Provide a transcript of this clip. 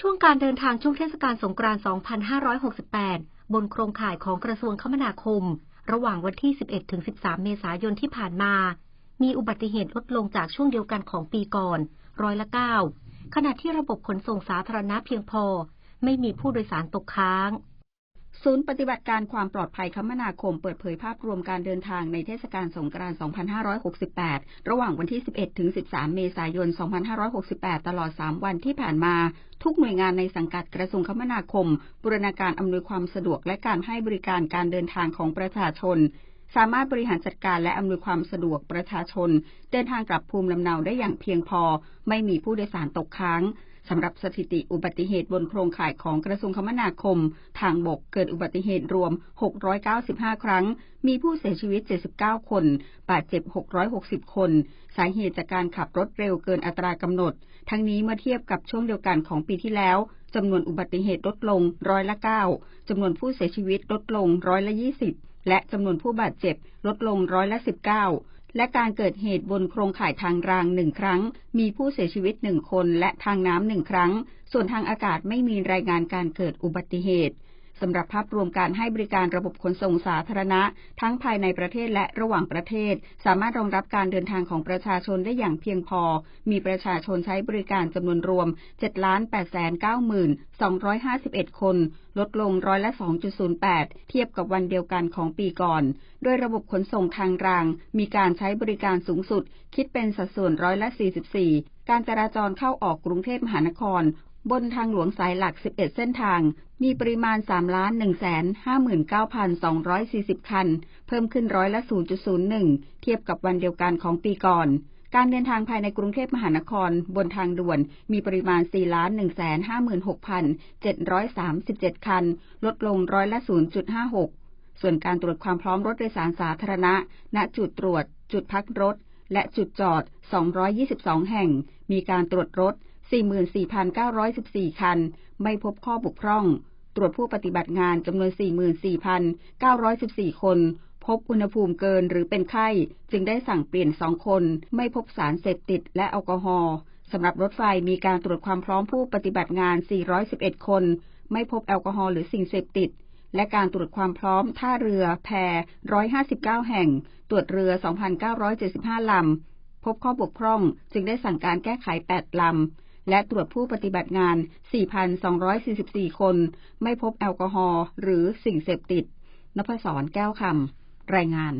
ช่วงการเดินทางช่วงเทศกาลสงกรานต์ 2568 บนโครงข่ายของกระทรวงคมนาคม ระหว่างวันที่ 11-13 เมษายนที่ผ่านมา มีอุบัติเหตุลดลงจากช่วงเดียวกันของปีก่อน ร้อยละ 9 ขณะที่ระบบขนส่งสาธารณะเพียงพอ ไม่มีผู้โดยสารตกค้าง ศูนย์ปฏิบัติการความปลอดภัยคมนาคมเปิดเผยภาพรวมการเดินทางในเทศกาลสงกรานต์ 2568 ระหว่างวันที่ 11 ถึง 13 เมษายน 2568 ตลอด 3 วันที่ผ่านมา ทุกหน่วยงานในสังกัดกระทรวงคมนาคม บูรณาการอำนวยความสะดวกและการให้บริการการเดินทางของประชาชน สามารถบริหารจัดการและอำนวยความสะดวกประชาชน เดินทางกลับภูมิลำเนาได้อย่างเพียงพอ ไม่มีผู้โดยสารตกค้าง สำหรับสถิติอุบัติเหตุบนโครงข่ายของกระทรวงคมนาคม ทางบกเกิดอุบัติเหตุรวม 695 ครั้ง มีผู้เสียชีวิต 79 คน บาดเจ็บ 660 คน สาเหตุจากการขับรถเร็วเกินอัตรากำหนด ทั้งนี้เมื่อเทียบกับช่วงเดียวกันของปีที่แล้วจำนวนอุบัติเหตุลดลงร้อยละ 9จำนวนผู้เสียชีวิตลดลงร้อยละ 20 และจำนวนผู้บาดเจ็บลดลงร้อยละ 19 และการเกิดเหตุบนโครงข่ายทางรางหนึ่งครั้ง มีผู้เสียชีวิตหนึ่งคนและทางน้ำหนึ่งครั้ง ส่วนทางอากาศไม่มีรายงานการเกิดอุบัติเหตุ สำหรับภาพรวมการให้บริการระบบขนส่งสาธารณะ ทั้งภายในประเทศและระหว่างประเทศ สามารถรองรับการเดินทางของประชาชนได้อย่างเพียงพอ มีประชาชนใช้บริการจำนวนรวม 7,890,251 คน ลดลงร้อยละ 2.08 เทียบกับวันเดียวกันของปีก่อน โดยระบบขนส่งทางราง มีการใช้บริการสูงสุด คิดเป็นสัดส่วนร้อยละ 44 การจราจรเข้าออกกรุงเทพมหานคร บนทางหลวงสายหลัก 11 เส้นทาง มีปริมาณ3 1 5 9 2 4 0 คัน เพิ่มขึ้นร้อยละ 0.01 เทียบกับวันเดียวกันของปีก่อน การเดินทางภายในกรุงเทพมหานคร บนทางด่วน มีปริมาณ4 1 5 6 737 คัน ลดลงร้อยละ 0.56 ส่วนการตรวจความพร้อมรถโดยสารสาธารณะ ณ จุดตรวจ จุดพักรถ และจุดจอด 222 แห่ง มีการตรวจรถ 44,914 คัน ไม่พบข้อบกพร่อง ตรวจผู้ปฏิบัติงานจำนวน 44,914 คน พบอุณหภูมิเกินหรือเป็นไข้ จึงได้สั่งเปลี่ยนสองคน ไม่พบสารเสพติดและแอลกอฮอล์สำหรับรถไฟมีการตรวจความพร้อมผู้ปฏิบัติงาน 411 คน ไม่พบแอลกอฮอล์หรือสิ่งเสพติด และการตรวจความพร้อมท่าเรือ แพ 159 แห่ง ตรวจเรือ 2,975 ลำ พบข้อบกพร่อง จึงได้สั่งการแก้ไข 8 ลำ และตรวจผู้ปฏิบัติงาน 4,244 คน ไม่พบแอลกอฮอล์หรือสิ่งเสพติดนพศรแก้วคำรายงาน